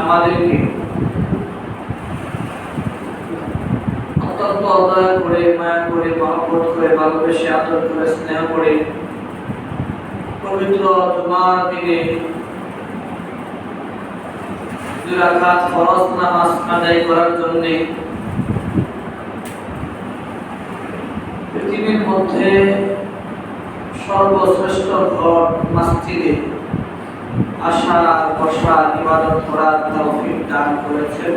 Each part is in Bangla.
আমাদেরকে অত্যন্ত করে মায়া করে করে, ভালোবেসে করে, স্নেহ করে, পবিত্র জুমার দিনে ফরজ নামাজ আদায় করার পৃথিবীর মধ্যে সর্বশ্রেষ্ঠ ঘর, মসজিদে আসা বসা ইবাদত করার তৌফিক দান করেছেন।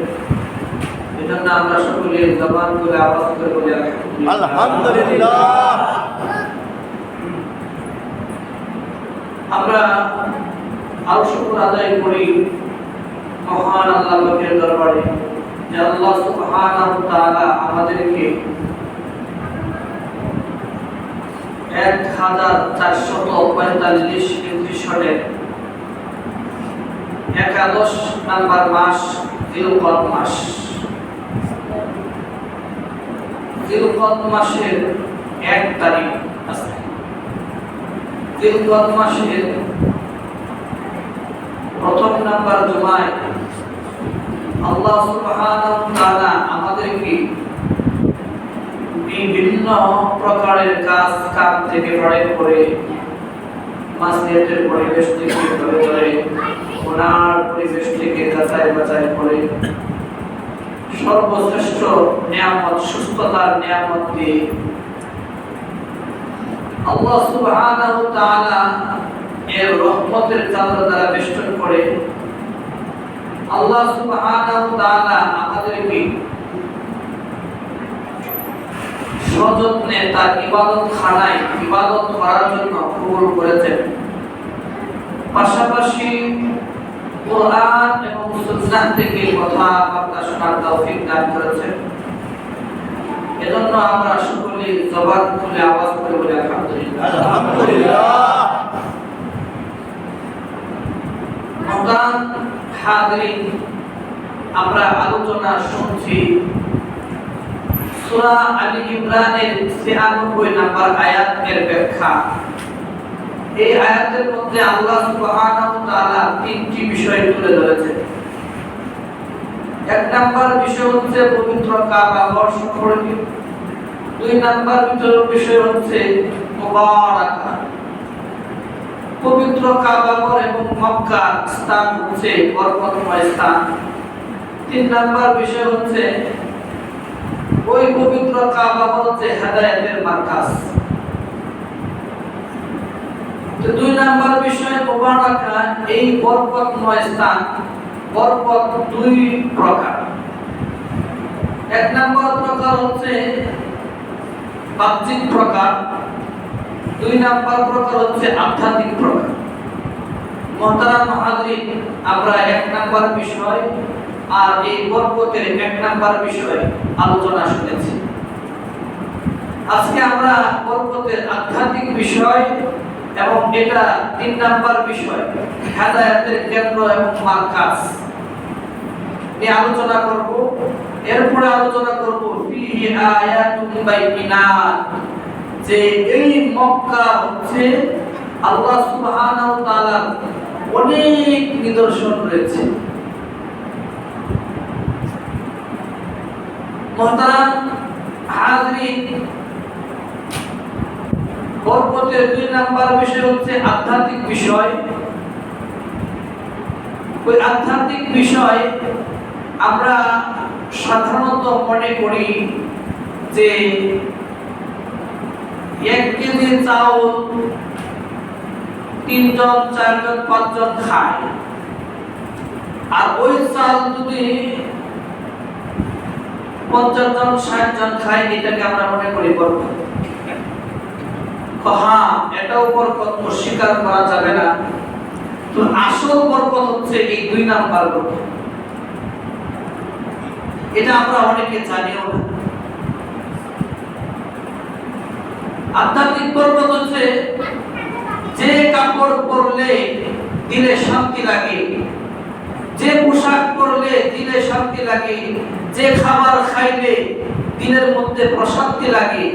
এজন্য আমরা সকলে জবান করে আওয়াজ করে বলি আলহামদুলিল্লাহ। আমরা আরও শুকর আদায় করি মহান আল্লাহ পাকের দরবারে যে আল্লাহ সুবহানাহু তাআলা আমাদেরকে এক হাজার চারশত পঁয়তাল্লিশ সনের একাদশ নাম্বার মাস জিলকদ মাস। জিলকদ মাসের এক তারিখ আছে। জিলকদ মাসের প্রথম নাম্বার জুমায় আল্লাহ সুবহানাহু তাআলা আমাদেরকে বিভিন্ন প্রকারের কাজ কাম থেকে পড়ে করে মাসিয়াতের পরিবেশ থেকে ধরে ধরে পরিবেশ থেকে যাচাই বাছাই করে সর্বশ্রেষ্ঠ নিয়ামত, সুস্থতার নিয়ামত দিয়ে আল্লাহ সুবহানাহু তাআলা এর রহমতের চাদর দ্বারা বেষ্টন করে আল্লাহ সুবহানাহু তাআলা আমাদেরকে সযত্নে তার ইবাদত খানায় ইবাদত করার জন্য কবুল করেছেন। পাশাপাশি কোরআন এবং সুন্নাহ থেকে কথা বার্তা শোনার তৌফিক দান করেছেন। এজন্য আমরা সকলে জবান খুলে আওয়াজ করে বলি, আলহামদুলিল্লাহ। আমরা আলোচনা শুনছি সূরা আলী ইমরানের 96 নম্বর আয়াতের ব্যাখ্যা। এই আয়াতের মধ্যে আল্লাহ সুবহানাহু তাআলা তিনটি বিষয় তুলে ধরেছেন। এক নাম্বার বিষয় হচ্ছে পবিত্র কাবা ঘর দুই নাম্বার বিষয় হচ্ছে মুবারাকা। পবিত্র কাবাগর এবং মক্কার স্থান হচ্ছে বরকতময় স্থান। তিন নাম্বার বিষয় হচ্ছে ওই পবিত্র কাবাগর হচ্ছে হেদায়েতের মার্কাজ। দুই নাম্বার বিষয় মোবারকা এই বরকতময় স্থান, বরকত দুই প্রকার। এক নাম্বার প্রকার হচ্ছে বাহ্যিক প্রকার, দুই নাম্বার প্রকার হচ্ছে আধ্যাত্মিক প্রকার। মহতারাম হাজরিন আমরা এক নাম্বার বিষয় আর এই বরকতের এক নাম্বার বিষয় আলোচনা শুনেছি। আজকে আমরা বরকতের আধ্যাত্মিক বিষয় এবং এটা তিন নাম্বার বিষয়, হেদায়েতের কেন্দ্র এবং মার্কাজ নিয়ে আলোচনা করব। এরপরে আলোচনা করব, ফিহি আয়াতুন বাইয়িনাত যে এই মক্কা হচ্ছে আল্লাহ সুবহানাহু ওয়া তাআলার অনেক নিদর্শন রয়েছে। মুহতারাম হাজরিন বরকতের দুই নাম্বার বিষয় হচ্ছে আধ্যাত্মিক বিষয়। ওই আধ্যাত্মিক বিষয় আমরা সাধারণত মনে করি যে এক কেজি চাউল তিনজন চারজন পাঁচজন খায়। আর ওই চাল যদি পঞ্চাশ জন ষাট জন খায়, এটাকে আমরা মনে করি বরকত হ্যাঁ এটাও বরকত অস্বীকার করা যাবে না। তো আসল বরকত হচ্ছে এই দুই নাম্বার এটা আমরা অনেকে জানিও না। আধ্যাত্মিক হচ্ছে যে কাপড় পরলে দিলে শান্তি লাগে, যে পোশাক পরলে দিলে শান্তি লাগে, যে খাবার খাইলে দিনের মধ্যে প্রশান্তি লাগে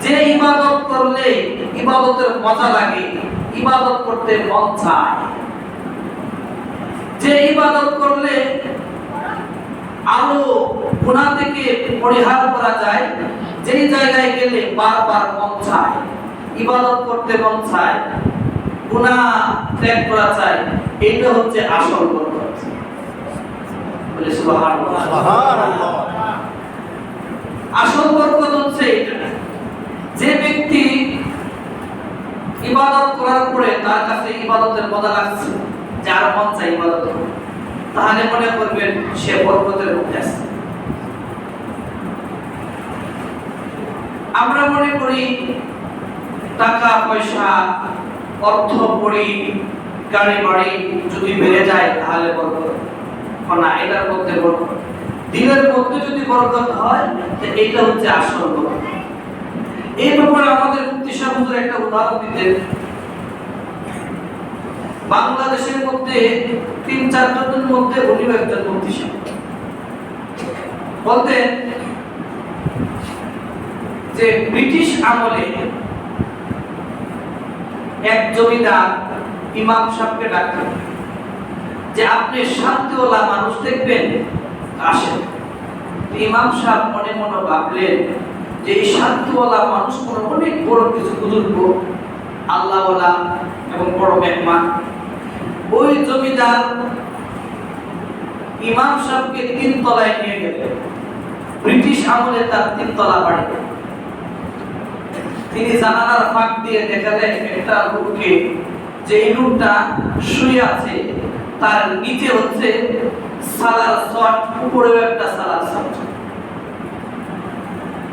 যে ইবাদত করলে ইবাদতের মজা লাগে ইবাদত করতে মন চায়। যে ইবাদত করলে আরও গুনাহ থেকে পরিহার করা যায় যেই জায়গায় গেলে বারবার মন চায় ইবাদত করতে মন চায় গুনাহ ত্যাগ করা চায় এইটা হচ্ছে আসল বরকত। বলে সুবহানাল্লাহ। সুবহানাল্লাহ। আসল বরকত হচ্ছে এটা যে ব্যক্তি ইবাদত করার পরে তার কাছে ইবাদতের যার মন চাই ইবাদত তাহলে মনে করবেন সে বরকতের মধ্যে আছে। আমরা মনে করি টাকা, পয়সা, অর্থ গাড়ি, বাড়ি যদি বেড়ে যায়, তাহলে বরকত। না, এটার মধ্যে বরকত। দিনের মধ্যে যদি বরকত হয়, তো এইটা হচ্ছে আসল বরকত। এই ব্যাপারে আমাদের মুক্তি সাহ একটা উদাহরণ দিতেন বাংলাদেশের মধ্যে তিন চার জনের মধ্যে উনিও একজন মুক্তি বলতেন যে ব্রিটিশ আমলে এক জমিদার ইমাম সাহেবকে ডাকতেন যে আপনি শান্তিওয়ালা মানুষ দেখবেন, আসেন। ইমাম সাহেব মনে মনে ভাবলেন যে এই শান্তিওয়ালা মানুষ কোনো অনেক বড় কিছু বুজুর্গ আল্লাহওয়ালা এবং বড় মেহমান। ওই জমিদার ইমাম সাহেবকে তিন তলায় নিয়ে গেলেন ব্রিটিশ আমলে তার তিন তলা বাড়ি। তিনি জানালার ফাঁক দিয়ে দেখালেন একটা লোককে যে এই লোকটা শুয়ে আছে, তার নিচে হচ্ছে সালার শট উপরেও একটা সালার শট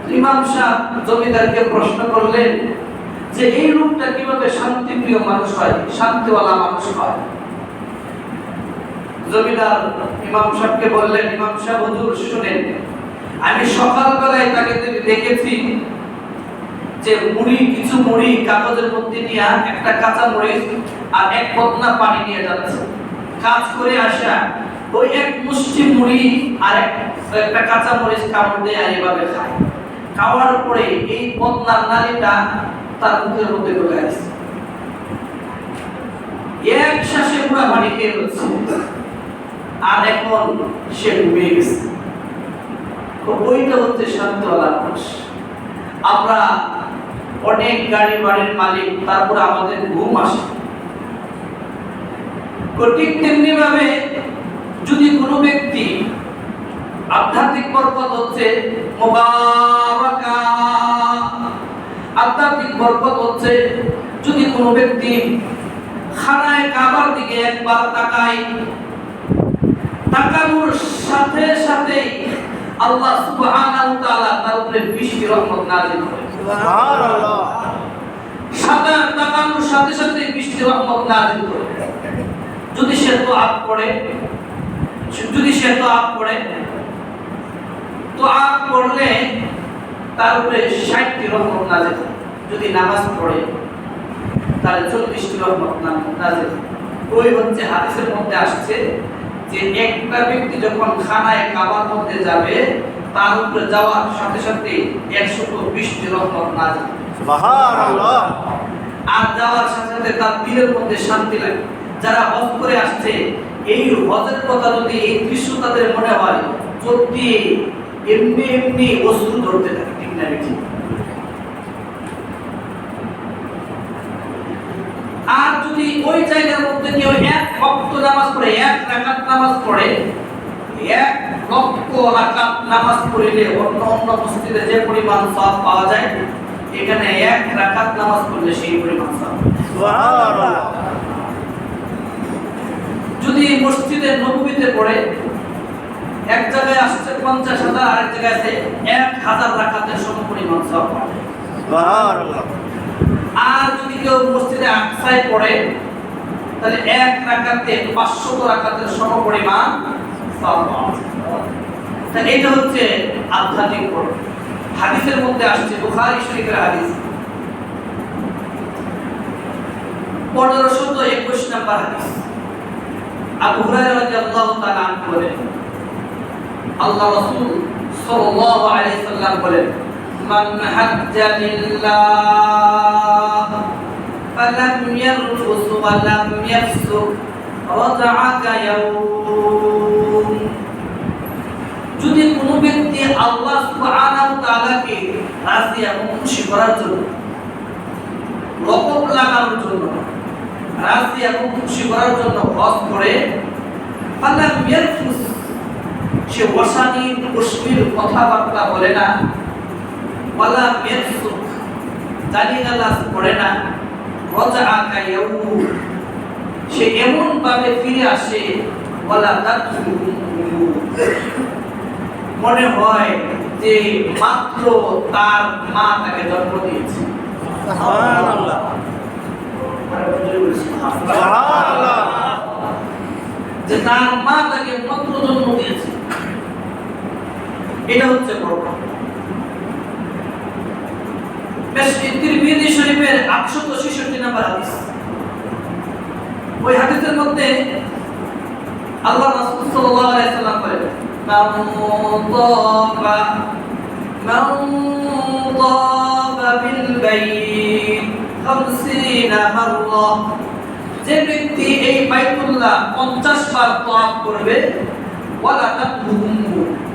ইমাম সাহেব জমিদারকে প্রশ্ন করলেন যে এই কীভাবে শান্তিপ্রিয় মানুষ হয়? শান্তিওয়ালা মানুষ হয়। জমিদার ইমাম বললেন, ইমাম হুজুর, শুনেন। আমি সকালবেলায় তাকে দেখেছি যে মুড়ি, কিছু মুড়ি কাগজের মধ্যে নিয়ে একটা কাঁচা মরিচ আর এক বদনা পানি নিয়ে যাচ্ছে। কাজ করে আসা ওই এক মুষ্টি মুড়ি আর এক- একটা কাঁচা মরিচ কামড় দিয়ে আর এভাবে খায়। খাওয়ার পরে এই বদনার নালীটা তার মুখের মধ্যে ঢুকে এক শ্বাসে পুরো পানি খেয়ে ফেলছে। আর এখন সে ঘুমিয়ে গেছে। ওইটা হচ্ছে মানুষ আমরা অনেক গাড়ি বাড়ির মালিক, তারপর আমাদের ঘুম আসে। ঠিক তেমনি ভাবে যদি কোনো ব্যক্তি আধ্যাত্মিক বরকত হচ্ছে মোবারকা। আধ্যাত্মিক বরকত হচ্ছে যদি কোনো ব্যক্তি খানায় কাবার দিকে একবার তাকায় তাকানোর সাথে সাথে আল্লাহ সুবহানাহু তাআলা তার উপরে বৃষ্টি রহমত নাযিল করে। সুবহানাল্লাহ। সাদা তাকানোর সাথে সাথে বৃষ্টি রহমত নাযিল করে। যদি সে তো আপ পড়ে যদি সে তো আপ পড়ে আপ পড়লে তার উপরে ষাটটি রহমত যদি নামাজ পড়ে তাহলে চল্লিশটি রহমত ওই হচ্ছে হাদিসের মধ্যে আসছে যে একটা ব্যক্তি যখন খানায় কাবার মধ্যে যাবে তার উপরে যাওয়ার সাথে সাথে একশত বিশটি রহমত আর যাওয়ার সাথে সাথে তার দিলের মধ্যে শান্তি লাগে। যারা হজ করে আসছে এই হজের কথা যদি এই দৃশ্য তাদের মনে হয় দিয়ে এমনি এমনি অশ্রু ধরতে থাকে ঠিক না ঠিক? আর যদি ওই জায়গার মধ্যে কেউ এক ভক্ত নামাজ পড়ে এক রাকাত নামাজ পড়ে এক লক্ষ রাকাত নামাজ পড়িলে অন্য অন্য মসজিদে যে পরিমাণ সব পাওয়া যায় এখানে এক রাকাত নামাজ পড়লে সেই পরিমাণ সুবহানাল্লাহ। যদি মসজিদে নবীতে পড়ে এক জায়গায় আসছে পঞ্চাশ হাজার আরেক জায়গায় আছে এক হাজার রাকাতের সম পরিমাণ সব আর যদি কেউ মসজিদে আকসায় পড়ে তাহলে এক রাকাতে পাঁচশত রাকাতের সম পরিমাণ সওয়াব তাহলে এটা হচ্ছে আধ্যাত্মিক পড়ে হাদিসের মধ্যে আসছে বুখারী শরীফের হাদিস। পনেরোশত একুশ নম্বর হাদিস। আবু হুরায়রা রাদিয়াল্লাহু তাআলা বলেন আল্লাহ রাসূল সাল্লাল্লাহু আলাইহি সাল্লাম বলেন, মান হাজ্জা লিল্লাহ, ফালাম ইয়ারফুস ওয়া লাম ইয়াফসুক, রাজাআকা ইয়াউম. যদি কোনো ব্যক্তি আল্লাহ সুবহানাহু তাআলাকে রাজি এবং খুশি করার জন্য লকব লাগানোর জন্য, রাজি এবং খুশি করার জন্য হজ করে, ফালাম ইয়ারফুস সে অশালীন অশ্লীল কথাবার্তা বলে না। ওয়ালা ইয়ারফুক গালিগালাজ করে না। রাজাআকা ইয়াউম সে এমন ভাবে ফিরে আসে ওয়ালা তাদখুলু মনে হয় যে মাত্র তার মা তাকে জন্ম দিয়েছে। যে তার মা তাকে মাত্র জন্ম দিয়েছে। এটা হচ্ছে বড় কথা। বেশ তিরমিজি শরীফের 866 নম্বর হাদিস। ওই হাদিসের মধ্যে আল্লাহ রাসূল সাল্লাল্লাহু আলাইহি সাল্লাম বলেন তাবা বিল বাইত 50 মাররা। যে ব্যক্তি এই বাইতুল্লাহ 50 বার তওয়াফ করবে, ওয়ালা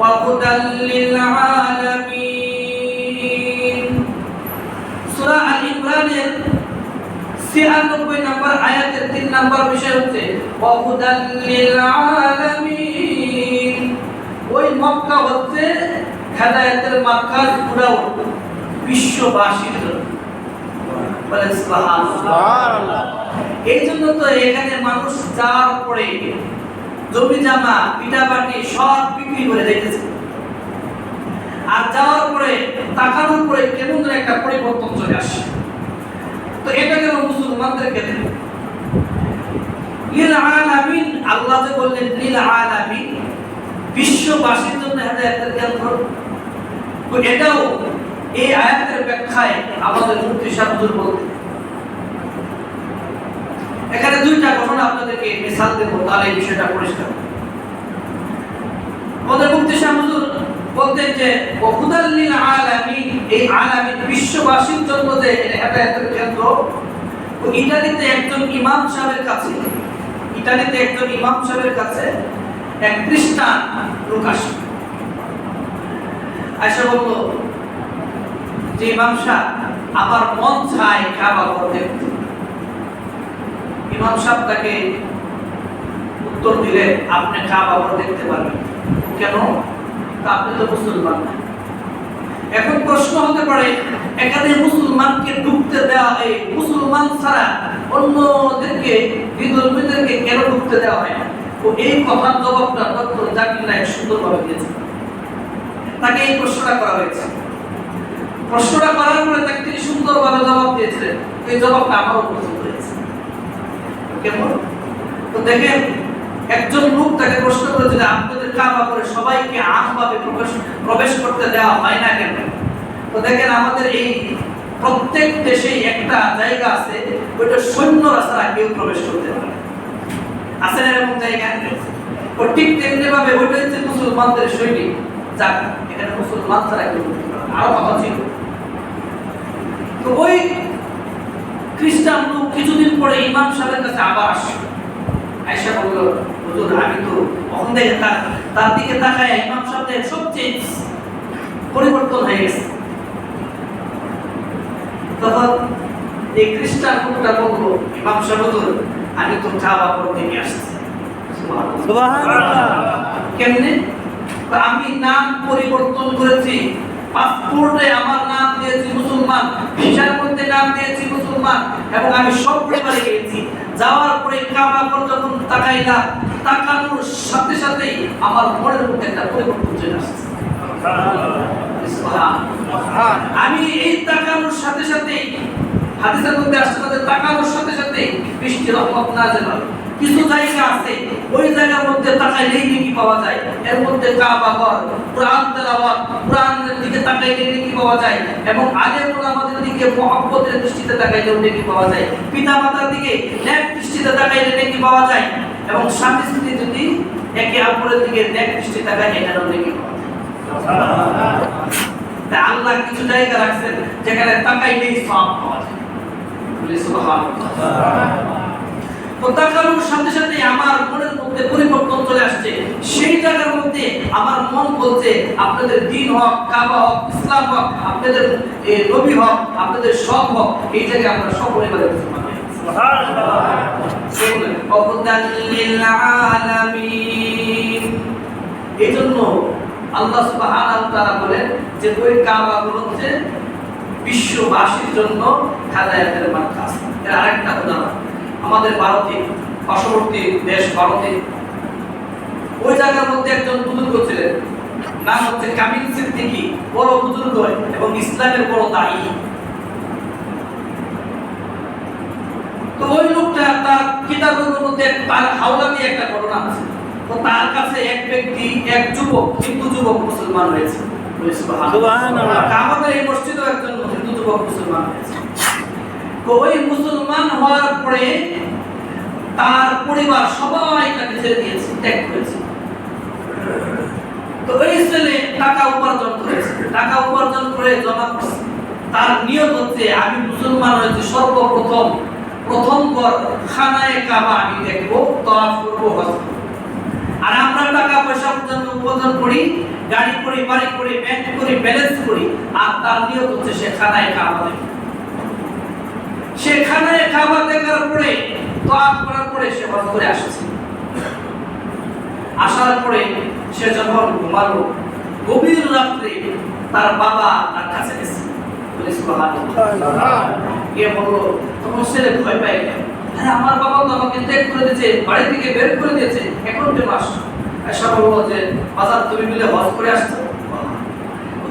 وهدى للعالمين সূরা আল ইমরানের 96 নম্বর আয়াতের 3 নম্বর বিষয় হচ্ছে وهدى للعالمين ওই মক্কা হচ্ছে হেদায়েতের মার্কাজ পুরো বিশ্ববাসীর জন্য বলেন সুবহানাল্লাহ সুবহানাল্লাহ এই জন্য তো এখানে মানুষ যাওয়ার পরে জমি জামা, পিঠা পাটি সব বিক্রি করে যাইতেছে আর যাওয়ার পরে, তাকানোর পরে কেমন যেন একটা পরিবর্তন চলে আসে তো এটা কেন মুসলমানদেরকে দেন আলামিন, আল্লাহ যে বললেন, লিল আলামিন, বিশ্ববাসীর জন্য তো এটাও এই আয়াতের ব্যাখ্যায় আমাদের মুক্তি সাহুজুর বলতে। এখানে দুইটা ঘটনা আপনাদেরকে মিসাল দেব, তাহলে এই বিষয়টা পরিষ্কার। আমাদের মুক্তি শাহুজুর বলতেন যে ওহুদাল্লিল আলামিন এই আলামিন বিশ্ববাসীর জন্য যে হেদায়েতের কেন্দ্র তো ইটালিতে একজন ইমাম সাহেবের কাছে ইটালিতে একজন ইমাম সাহেবের কাছে এক খ্রিস্টান লোক আসে। বলল, যে ইমাম সাহেব, আমার মন চায় কাবা ঘর দেখতে ইমাম সাহেব তাকে উত্তর দিলে, আপনি কাবা দেখতে পারবেন। কেন? তা আপনি তো মুসলমান। না এখন প্রশ্ন হতে পারে, এখানে মুসলমানকে ঢুকতে দেওয়া, এই মুসলমান ছাড়া অন্যদেরকে, বিধর্মীদেরকে কেন ঢুকতে দেওয়া হয় তো এই কথার জবাবটা ডক্টর জাকির নায়ক সুন্দরভাবে দিয়েছে তাকে এই প্রশ্নটা করা হয়েছে। প্রশ্নটা করার পরে তাকে তিনি সুন্দরভাবে জবাব দিয়েছিলেন। এই জবাবটা আমারও হয়েছে কেমন? তো দেখেন, একজন লোক তাকে প্রশ্ন করেছিল আপনাদের কাবা করে সবাইকে আমভাবে প্রবেশ প্রবেশ করতে দেওয়া হয় না কেন? তো দেখেন, আমাদের এই প্রত্যেক দেশেই একটা জায়গা আছে, ওইটা সৈন্যরা ছাড়া কেউ প্রবেশ করতে পারে আছে এরকম জায়গা? ও ঠিক তেমনি ভাবে ওইটা হচ্ছে মুসলমানদের সৈনিক যাক এখানে মুসলমান ছাড়া কেউ। আরও কথা ছিল। তো ওই খ্রিস্টান লোক কিছুদিন পরে ইমাম সাহেবের কাছে আবার আসলো। আয়সা বলল হুজুর আমি তো কখন দেখে তার দিকে তাকায় ইমাম সাহেবের সব চেঞ্জ পরিবর্তন হয়ে গেছে। তখন এই খ্রিস্টান লোকটা বলল ইমাম সাহেব হুজুর আমি তো কাবা নিয়ে আসছি। কেমনে? আমি নাম পরিবর্তন করেছি। পাসপোর্টে আমার নাম দিয়েছি মুসলমান ভিসার মধ্যে নাম দিয়েছি মুসলমান এবং আমি সব পরিবারে গিয়েছি। যাওয়ার পরে কাবা পর যখন তাকাইলাম তাকানোর সাথে সাথেই আমার মনের মধ্যে একটা পরিবর্তন চলে আসছে। আমি এই তাকানোর সাথে সাথেই, হাদিসের মধ্যে আসছে তাকানোর সাথে সাথে বৃষ্টি রহমত না হয় কিছু জায়গা আছে, ওই জায়গার মধ্যে তাকাইলেই নাকি পাওয়া যায়। এর মধ্যে কাবা ঘর কোরআন তেলাওয়াত কোরআনের দিকে তাকাইলেই নাকি পাওয়া যায়। এবং আলেম ওলামাদের দিকে মহব্বতের দৃষ্টিতে তাকাইলেও নাকি পাওয়া যায়। পিতা মাতার দিকে ন্যাক দৃষ্টিতে তাকাইলে নাকি পাওয়া যায়। এবং স্বামী স্ত্রী যদি একে অপরের দিকে ন্যাক দৃষ্টি তাকায় এটারও নাকি পাওয়া যায়। আল্লাহ কিছু জায়গা রাখছেন, যেখানে তাকাইলেই সব পাওয়া যায়। সুবহানাল্লাহ। তাকানোর সাথে সাথে আমার মনের মধ্যে পরিবর্তন চলে আসছে সেই জায়গার মধ্যে আমার মন বলছে আপনাদের দিন হোক কাবা হোক ইসলাম হোক আপনাদের হোক আপনাদের সব হোক এই জায়গায় আমরা সকলে এবারে মুসলমান হয়ে গেছি। সেগুলো, "ওহুদান লিল আলামিন।" এই জন্য আল্লাহ সুবহানাহু বলেন যে ওই কাবাগুলো হচ্ছে বিশ্ববাসীর জন্য আরেকটা উদাহরণ আমাদের ভারতে পার্শ্ববর্তী দেশ ভারতে ওই জায়গার মধ্যে একজন বুজুর্গ ছিলেন। নাম হচ্ছে কামিল সিদ্দিকী বড় বুজুর্গ এবং ইসলামের বড় দায়ী। তো ওই লোকটা তার কিতাবের মধ্যে তার হাওলা দিয়ে একটা ঘটনা আছে। তো তার কাছে এক ব্যক্তি এক যুবক হিন্দু যুবক মুসলমান হয়েছে। আমাদের এই মসজিদেও একজন হিন্দু যুবক মুসলমান হয়েছে। ওই মুসলমান হওয়ার পরে তার পরিবার সবাই তাকে ছেড়ে দিয়েছে, ত্যাগ করেছে। তো ওই ছেলে টাকা উপার্জন করেছে। টাকা উপার্জন করে জমা করছে। তার নিয়ত হচ্ছে, আমি মুসলমান হয়েছি সর্বপ্রথম। প্রথম পর খানায় কাবা আমি দেখব, তওয়াফ করব আর আমরা টাকা পয়সা পর্যন্ত উপার্জন করি, গাড়ি করি, বাড়ি করি ব্যাংক করি ব্যালেন্স করি, আর তার নিয়ত হচ্ছে সে খানায় কাবা দেখবে। সে খানায় কাবা দেখার পরে তওয়াফ করার পরে সে হজ করে আসছে। আসার পরে সে যখন ঘুমালো, গভীর রাত্রে তার বাবা তার কাছে গেছে। ভয় পায় গেল আমার বাবা তো আমাকে ত্যাগ করে দিয়েছে, বাড়ি থেকে বের করে দিয়েছে, এখন এসব বলল যে, বাজার তুমি মিলে হজ করে আসছো?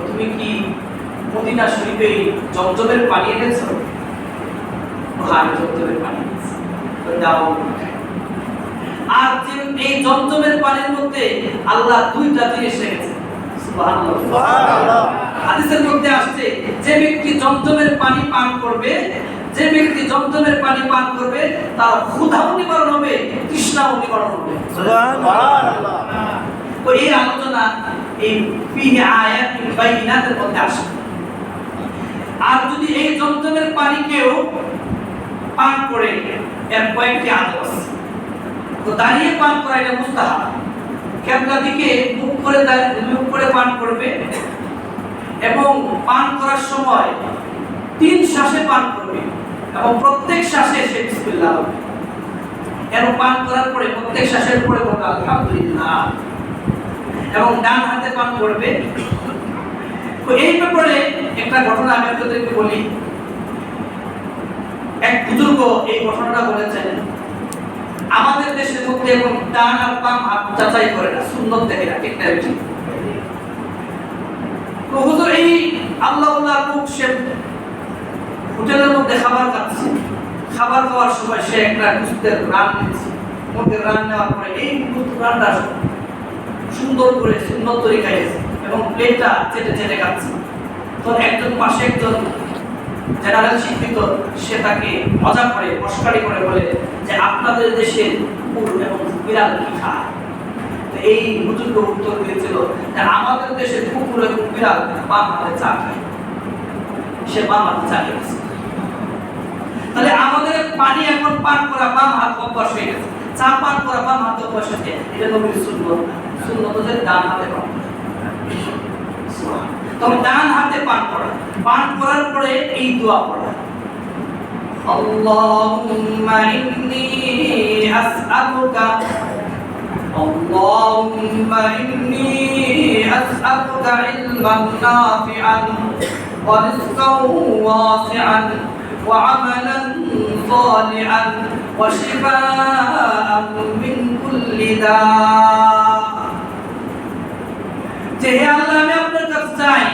তুমি কি মদিনা শরীফে জমজমের পানি এনেছো? আমি জমজমের পানি দাও। আর এই জমজমের পানির মধ্যে আল্লাহ দুইটা জিনিস রেখেছে। হাদিসের মধ্যে আসছে যে ব্যক্তি জমজমের পানি পান করবে যে ব্যক্তি জমজমের পানি পান করবে তার ক্ষুধাও নিবারণ হবে তৃষ্ণাও নিবারণ হবে। তো এই আলোচনা এই ফিহি বাইনাতের মধ্যে আসে। আর যদি এই জমজমের পানি কেউ পান করে এর কয়েকটি আছে তো দাঁড়িয়ে পান করা এটা মুস্তাহাব। কেবলা দিকে মুখ করে মুখ করে পান করবে এবং পান করার সময় তিন শ্বাসে পান করবে এবং প্রত্যেক শ্বাসে সে বিসমিল্লাহ বলবে এবং পান করার পরে প্রত্যেক শ্বাসের পরে বলবে, আলহামদুলিল্লাহ। এবং ডান হাতে পান করবে। তো এই ব্যাপারে একটা ঘটনা আমি আপনাদেরকে বলি। এক বুজুর্গ এই ঘটনাটা বলেছেন, আমাদের দেশের মধ্যে এখন ডান আর বাম হাত যাচাই করে না সুন্দর দেখে না, ঠিক না? তো এই আল্লাহ লোক সে হোটেলের মধ্যে খাবার খাচ্ছে খাবার খাওয়ার সময় সে একটা গুস্তের রান নিচ্ছে। মধ্যে রান নেওয়ার পরে এই রানটা সুন্দর করে সুন্দর তরিকায় এবং প্লেটটা চেটে চেটে খাচ্ছে তো একজন পাশে একজন জেনারেল শিক্ষিত, সে তাকে মজা করে, মস্কারি করে বলে যে আপনাদের দেশে কুকুর এবং বিড়াল কি খায়? এই হুজুরকে উত্তর দিয়েছিল যে আমাদের দেশে কুকুর এবং বিড়াল বাম হাতে চা সে বাম হাতে চা তাহলে আমাদের পানি এখন পান করা বাম হাত অভ্যাস হয়ে গেছে। চা পান করা বাম হাত অভ্যাস হয়েছে এটা নবীর সুন্নত হচ্ছে ডান হাতে পান। তবে ডান হাতে পান করা পান করার পরে এই দোয়া পড়া اللهم إني أسألك اللهم إني أسألك علما نافعا ورزقا واسعا وعملا صالحا وشفاء من كل داء যে হে আল্লাহ আমি আপনার কাছে চাই।